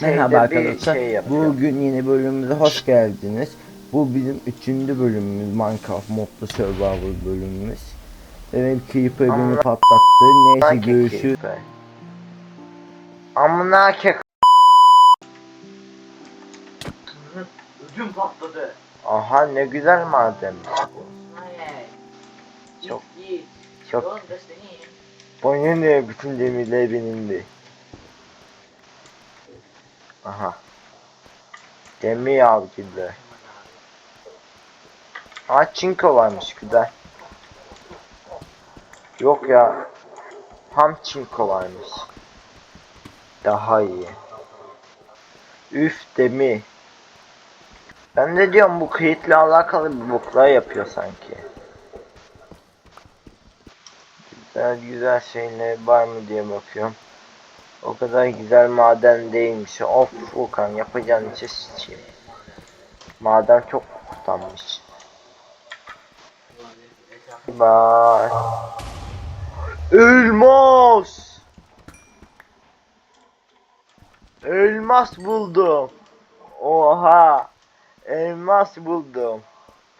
Merhaba şeyde bir arkadaşlar. şey. Bugün yeni bölümümüze hoş geldiniz. Bu bizim üçüncü bölümümüz Minecraft modlu survival bölümümüz. Evet Creeper beni patlattı. Neyse görüşürüz. kek- Amına kek. Ödüm patladı. Aha ne güzel. Hayır. Çok- git. Çok. Bana ne bütün demirler benimdi. Aha. Demir avcılı. Ha çinko varmış güzel. Yok ya. Ham çinko varmış. Daha iyi. Üf demir. Ben de diyorum bu kayıtla alakalı bir boklar yapıyor sanki. Güzel güzel şeyler var mı diye bakıyorum. O kadar güzel maden değilmiş. Of Furkan yapacağın işe sıçayım. Maden çok kurtarmış. Bye. Elmas! Elmas buldum. Oha! Elmas buldum.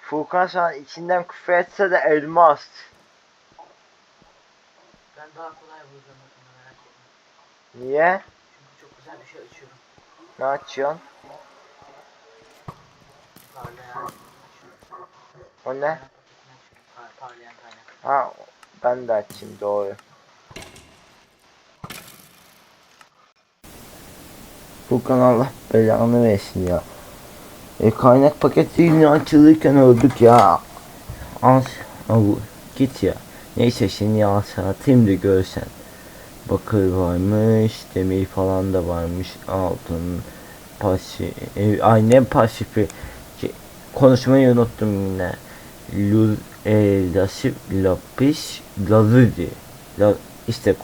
Furkan şu an içinden küfür etse de elmas. Ben daha kolay Niye? Çünkü çok güzel bir şey açıyorum. Ne açıyorsun? O ne? Par- Parlayan. Ha ben de açayım doğru. Furkan Allah belanı versin ya. E kaynak paketi yine açılırken öldük ya. Al, al git ya. Neyse seni alsa atayım da görsen. Bakır varmış, demir falan da varmış, altın, pasi, e, ay ne pasifi, konuşmayı unuttum yine. Luz, e, lasif, lapis, lazuli. La, işte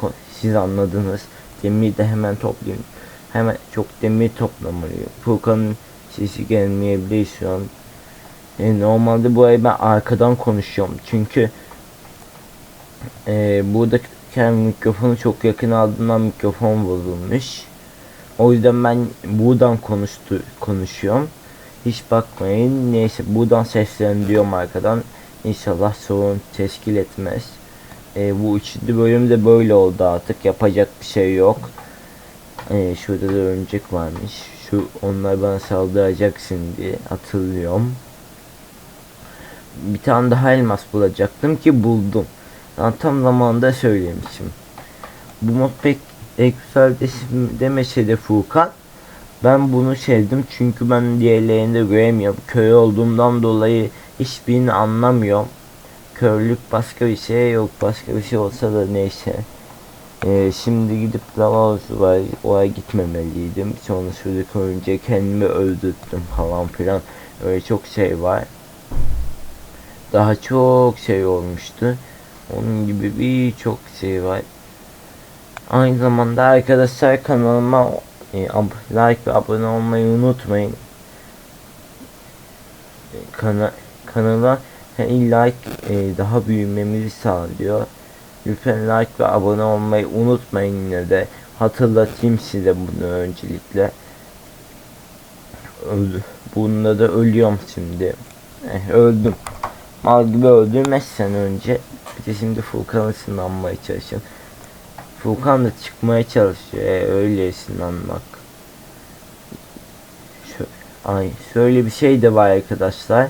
siz anladınız. Demir de hemen toplayayım. Hemen çok demir toplamalıyım. Furkan'ın sesi gelmeyebilir şu an. E, normalde bu ay ben arkadan konuşuyorum. Çünkü e, buradaki mikrofonu çok yakın aldığından mikrofon bozulmuş. O yüzden ben buradan konuştu konuşuyorum. Hiç bakmayın. Neyse buradan seslendiriyorum arkadan. İnşallah sorun teşkil etmez. E, bu üçüncü bölüm de böyle oldu artık. Yapacak bir şey yok. E, şurada da örümcek varmış. Şu onlar bana saldıracak şimdi. Hatırlıyorum. Bir tane daha elmas bulacaktım ki buldum. Yani tam zamanında söylemişim. Bu mod pek güzel desim- demese de Furkan. Ben bunu sevdim çünkü ben diğerlerinde göremiyorum. Köy olduğumdan dolayı hiçbirini anlamıyorum. Körlük başka bir şey yok. Başka bir şey olsa da neyse. Ee, şimdi gidip lava var. Oraya gitmemeliydim. Sonra şuradaki önce kendimi öldürttüm falan filan. Öyle çok şey var. Daha çok şey olmuştu. Onun gibi birçok şey var. Aynı zamanda arkadaşlar kanalıma e, like ve abone olmayı unutmayın. E, kana kanala hani like e, daha büyümemizi sağlıyor. Lütfen like ve abone olmayı unutmayın yine de. Hatırlatayım size bunu öncelikle. Öldü. Bunda da ölüyorum şimdi. Eh, öldüm. Mal gibi öldürmezsen önce. De şimdi Furkan'ı ısınlanmaya çalışıyorum. Furkan da çıkmaya çalışıyor. E, öyle ısınlanmak. Şöyle, ay, şöyle bir şey de var arkadaşlar.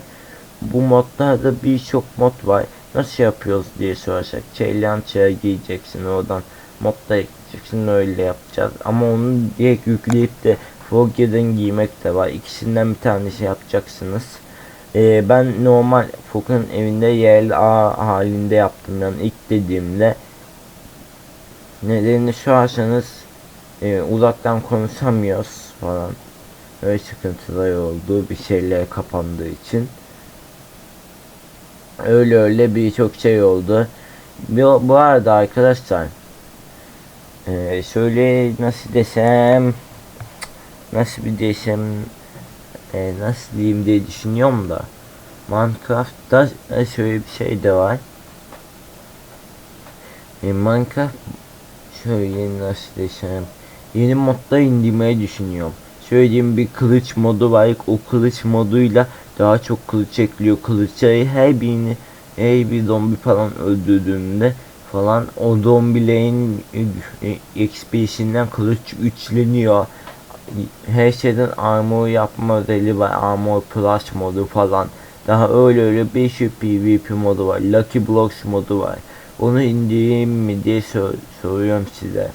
Bu modlarda birçok mod var. Nasıl yapıyoruz diye sorarsak. Ceylançaya giyeceksin oradan. Modda ekleyeceksin öyle yapacağız. Ama onu direkt yükleyip de Forget'den giymek de var. İkisinden bir tanesi yapacaksınız. Ee, ben normal Furkan'ın evinde yerli A halinde yaptım. Yani ilk dediğimde. Nedenini sorarsanız e, uzaktan konuşamıyoruz falan. Öyle sıkıntılar oldu bir şeyler kapandığı için. Öyle öyle birçok şey oldu. Bu, bu arada arkadaşlar e, şöyle nasıl desem nasıl bir desem e, nasıl diyeyim diye düşünüyorum da Minecraft'ta e, şöyle bir şey de var. E, Minecraft şöyle nasıl desem yeni modda indirmeyi düşünüyorum. Söylediğim bir kılıç modu var. O kılıç moduyla daha çok kılıç ekliyor. Kılıçları her birini her bir zombi falan öldürdüğünde falan o zombilerin e, XP'sinden kılıç güçleniyor. Her şeyden armor yapma modeli var. Armor plus modu falan. Daha öyle öyle bir sürü PvP modu var. Lucky Blocks modu var. Onu indireyim mi diye sor soruyorum size.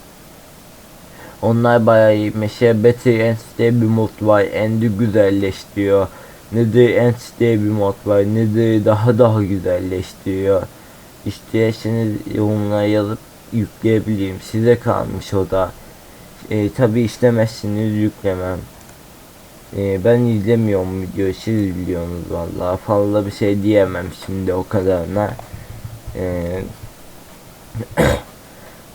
Onlar bayağı iyi. Mesela Better Ends diye bir mod var. End'i güzelleştiriyor. Nether Ends diye bir mod var. Nether'ı daha daha güzelleştiriyor. İsterseniz yorumlara yazıp yükleyebilirim. Size kalmış o da. E, tabi istemezsiniz yüklemem. E, ben izlemiyorum videoyu siz biliyorsunuz vallahi fazla bir şey diyemem şimdi o kadarına. E,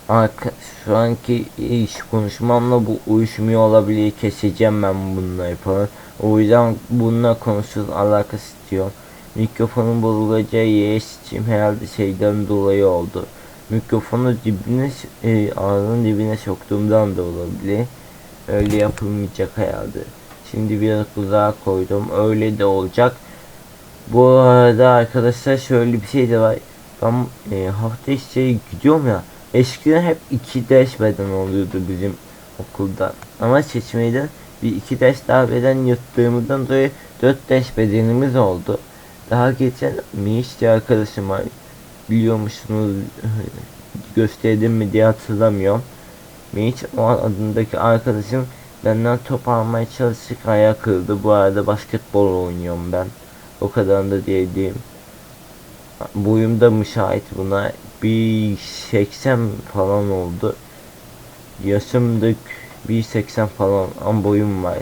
arka, şu anki iş konuşmamla bu uyuşmuyor olabilir keseceğim ben bunları falan. O yüzden bununla konuşuruz alakası istiyorum. Mikrofonun bozulacağı yere sıçayım herhalde şeyden dolayı oldu. Mikrofonu dibine e, ağzının dibine soktuğumdan da olabilir. Öyle yapılmayacak herhalde. Şimdi biraz uzağa koydum. Öyle de olacak. Bu arada arkadaşlar şöyle bir şey de var. Ben e, hafta içi gidiyorum ya. Eskiden hep iki ders beden oluyordu bizim okulda. Ama seçmeyden bir iki ders daha beden yırttığımızdan dolayı dört ders bedenimiz oldu. Daha geçen Mişti arkadaşım var. Biliyor musunuz gösterdim mi diye hatırlamıyorum. Miş o adındaki arkadaşım benden top almaya çalıştık ayağı kırıldı. Bu arada basketbol oynuyorum ben. O kadar da diye diyeyim. Boyum da müşahit buna. Bir 80 falan oldu. Yaşım da 1.80 falan ama boyum var.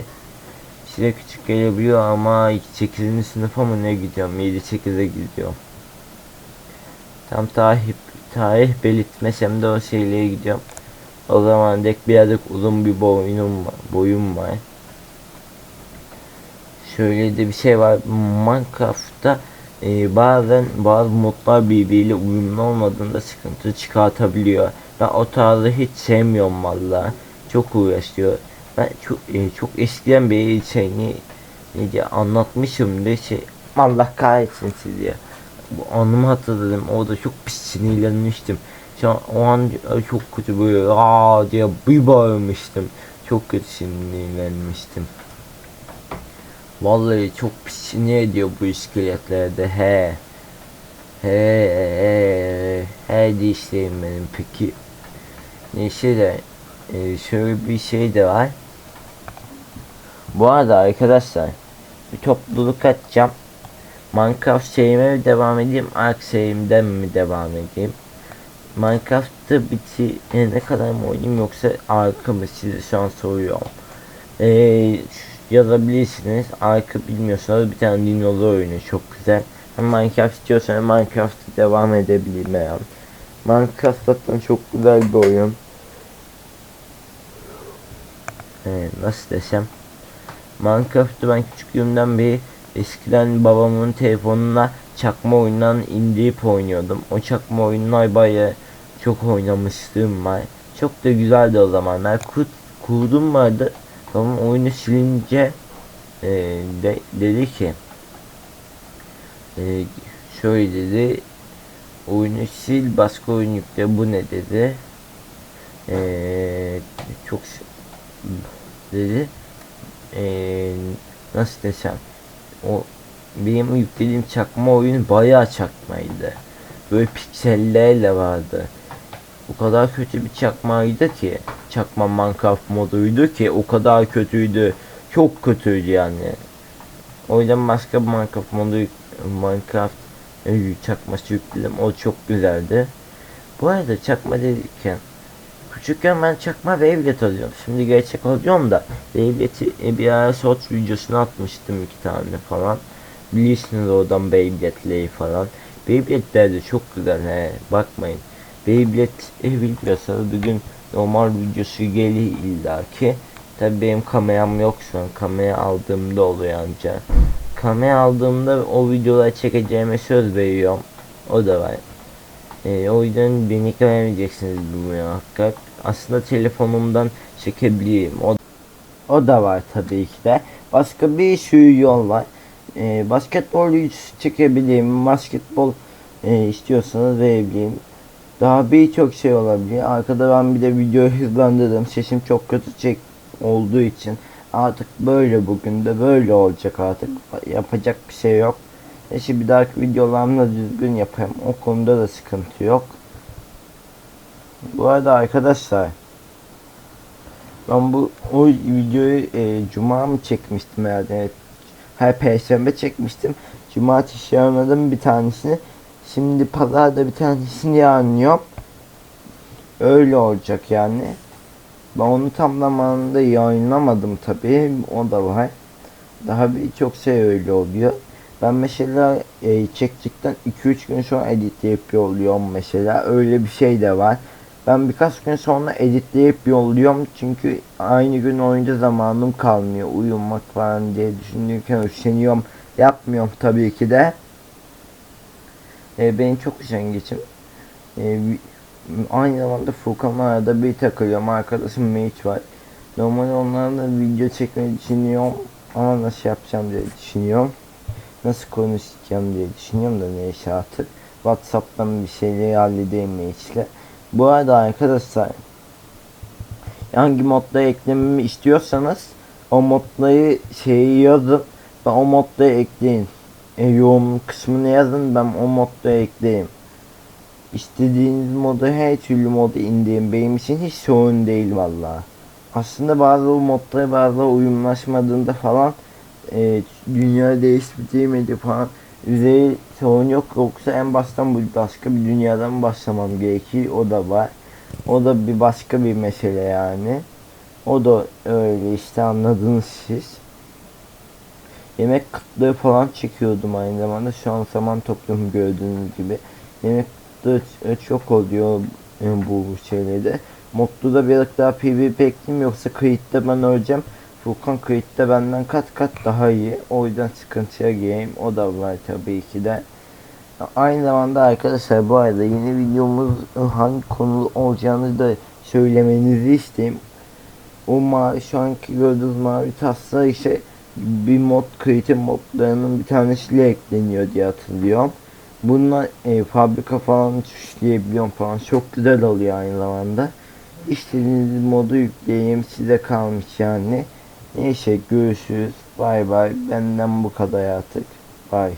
Size küçük gelebiliyor ama 8. sınıfa mı ne gidiyorum? 7-8'e gidiyorum. Tam tarih tarih belirtmesem de o şeylere gidiyorum. O zaman dek birazcık uzun bir boyunum var, boyum var. Şöyle de bir şey var. Minecraft'ta e, bazen bazı modlar birbiriyle uyumlu olmadığında sıkıntı çıkartabiliyor. Ben o tarzı hiç sevmiyorum valla. Çok uğraşıyor. Ben çok e, çok eskiden beri şey ne, ne diye anlatmışım de şey Allah kahretsin sizi ya. Bu anımı hatırladım. Orada çok pis sinirlenmiştim. Şu an o an çok kötü böyle aa diye bir bağırmıştım. Çok kötü sinirlenmiştim. Vallahi çok pis sinir ediyor bu iskeletlerde he. He he he dişlerim benim peki. Neyse de e, şöyle bir şey de var. Bu arada arkadaşlar bir topluluk açacağım. Minecraft serime mi devam edeyim, Ark serimden mi devam edeyim? Minecraft'ta bitirene kadar mı oynayayım yoksa Ark'ı mı size şu an soruyorum. Ee, yazabilirsiniz. Ark'ı bilmiyorsanız bir tane dinozor oyunu çok güzel. Hem Minecraft istiyorsanız Minecraft'a devam edebilirim yani. Minecraft zaten çok güzel bir oyun. Ee, nasıl desem. Minecraft'ı ben küçüklüğümden beri eskiden babamın telefonuna çakma oyundan indirip oynuyordum. O çakma oyunlar bayağı çok oynamışlığım var. Çok da güzeldi o zamanlar. Kurt, kurdum vardı. Babam oyunu silince e, de, dedi ki e, şöyle dedi oyunu sil başka oyun yükle bu ne dedi e, çok dedi e, nasıl desem o benim yüklediğim çakma oyun bayağı çakmaydı. Böyle piksellerle vardı. O kadar kötü bir çakmaydı ki. Çakma Minecraft moduydu ki o kadar kötüydü. Çok kötüydü yani. O yüzden başka bir Minecraft modu Minecraft e, çakması yükledim. O çok güzeldi. Bu arada çakma dedikten Küçükken ben çakma Beyblade alıyorum. Şimdi gerçek alıyorum da Beyblade'i bir ara short videosunu atmıştım iki tane falan. Bilirsiniz oradan Beyblade'leri falan. Beyblade'ler de çok güzel he. Bakmayın. Beyblade e, bilmiyorsanız bugün normal videosu gelir illaki. Tabi benim kameram yok şu an. Kamera aldığımda oluyor ancak. Kamera aldığımda o videoları çekeceğime söz veriyorum. O da var. E, o yüzden beni göremeyeceksiniz bu muhakkak. Aslında telefonumdan çekebilirim. O, o da var tabii ki de. Başka bir sürü yol var. E, basketbol videosu çekebilirim. Basketbol e, istiyorsanız verebilirim. Daha birçok şey olabilir. Arkada ben bir de videoyu hızlandırdım. Sesim çok kötü çek olduğu için artık böyle bugün de böyle olacak artık. Yapacak bir şey yok. Eşi bir dahaki videolarımda düzgün yapayım. O konuda da sıkıntı yok. Bu arada arkadaşlar ben bu o videoyu e, cuma mı çekmiştim herhalde. Evet. Her perşembe çekmiştim. Cumartesi yayınladım bir tanesini. Şimdi pazarda bir tanesini yayınlıyorum. Öyle olacak yani. Ben onu tam zamanında yayınlamadım tabii. O da var. Daha birçok şey öyle oluyor. Ben mesela e, çektikten 2-3 gün sonra edit yapıyor oluyorum mesela. Öyle bir şey de var. Ben birkaç gün sonra editleyip yolluyorum çünkü aynı gün oyunca zamanım kalmıyor. Uyumak falan diye düşünürken üşeniyorum. Yapmıyorum tabii ki de. E, benim çok üşengeçim. E, vi- aynı zamanda Furkan'la arada bir takılıyorum. Arkadaşım Mage var. Normalde onlarla video çekmeyi düşünüyorum. Ama nasıl yapacağım diye düşünüyorum. Nasıl konuşacağım diye düşünüyorum da neyse artık. Whatsapp'tan bir şeyleri halledeyim Mage'le. Bu arada arkadaşlar hangi modda eklememi istiyorsanız o modları şeyi yazın ve o modda ekleyin. E, yorum kısmını yazın ben o modda ekleyeyim. İstediğiniz modu her türlü modu indirin. Benim için hiç sorun değil valla. Aslında bazı o modlara bazı uyumlaşmadığında falan e, dünya değişmeyecek falan üzeri sorun yok yoksa en baştan bu başka bir dünyadan başlamam gerekir. O da var. O da bir başka bir mesele yani. O da öyle işte anladınız siz. Yemek kıtlığı falan çekiyordum aynı zamanda. Şu an zaman topluyorum gördüğünüz gibi. Yemek kıtlığı çok oluyor e, bu şeylerde. Mutlu da biraz daha PvP ekleyeyim yoksa kayıtta ben öleceğim Furkan kayıtta benden kat kat daha iyi. O yüzden sıkıntıya gireyim. O da var tabii ki de. Aynı zamanda arkadaşlar bu arada yeni videomuz hangi konu olacağını da söylemenizi isteyeyim. O mavi şu anki gördüğünüz mavi tasla işte bir mod creative modlarının bir tanesiyle ekleniyor diye hatırlıyorum. Bununla e, fabrika falan tuşlayabiliyorum falan. Çok güzel oluyor aynı zamanda. İstediğiniz modu yükleyeyim size kalmış yani. Neyse görüşürüz. Bay bay. Benden bu kadar artık. Bay.